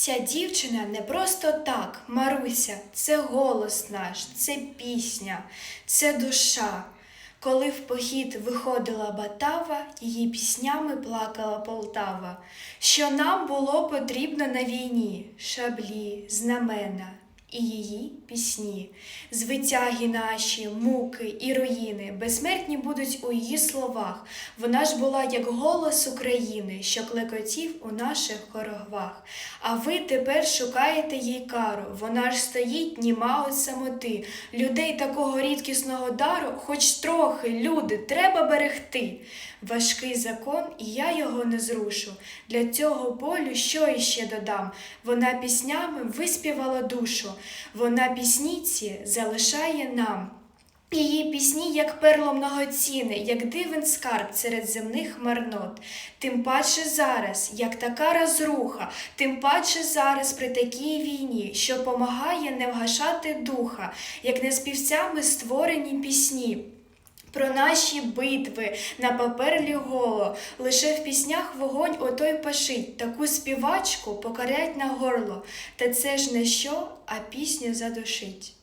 Ця дівчина не просто так, Маруся, це голос наш, це пісня, це душа. Коли в похід виходила Батава, її піснями плакала Полтава. Що нам було потрібно на війні шаблі, знамена і її пісні. Звитяги наші, муки і руїни безсмертні будуть у її словах. Вона ж була як голос України, що клекотів у наших корогвах. А ви тепер шукаєте їй кару. Вона ж стоїть німа от самоти. Людей такого рідкісного дару, хоч трохи, люди, треба берегти. Важкий закон, і я його не зрушу. Для цього болю що іще додам? Вона піснями виспівала душу. Вона пісніці залишає нам. Її пісні, як перло многоціне, як дивен скарб серед земних марнот. Тим паче зараз, як така розруха, тим паче зараз при такій війні, що помагає не вгашати духа, як не співцями створені пісні. Про наші битви на паперлі голо, лише в піснях вогонь отой пашить, таку співачку покарять на горло. Та це ж не що, а пісню задушить.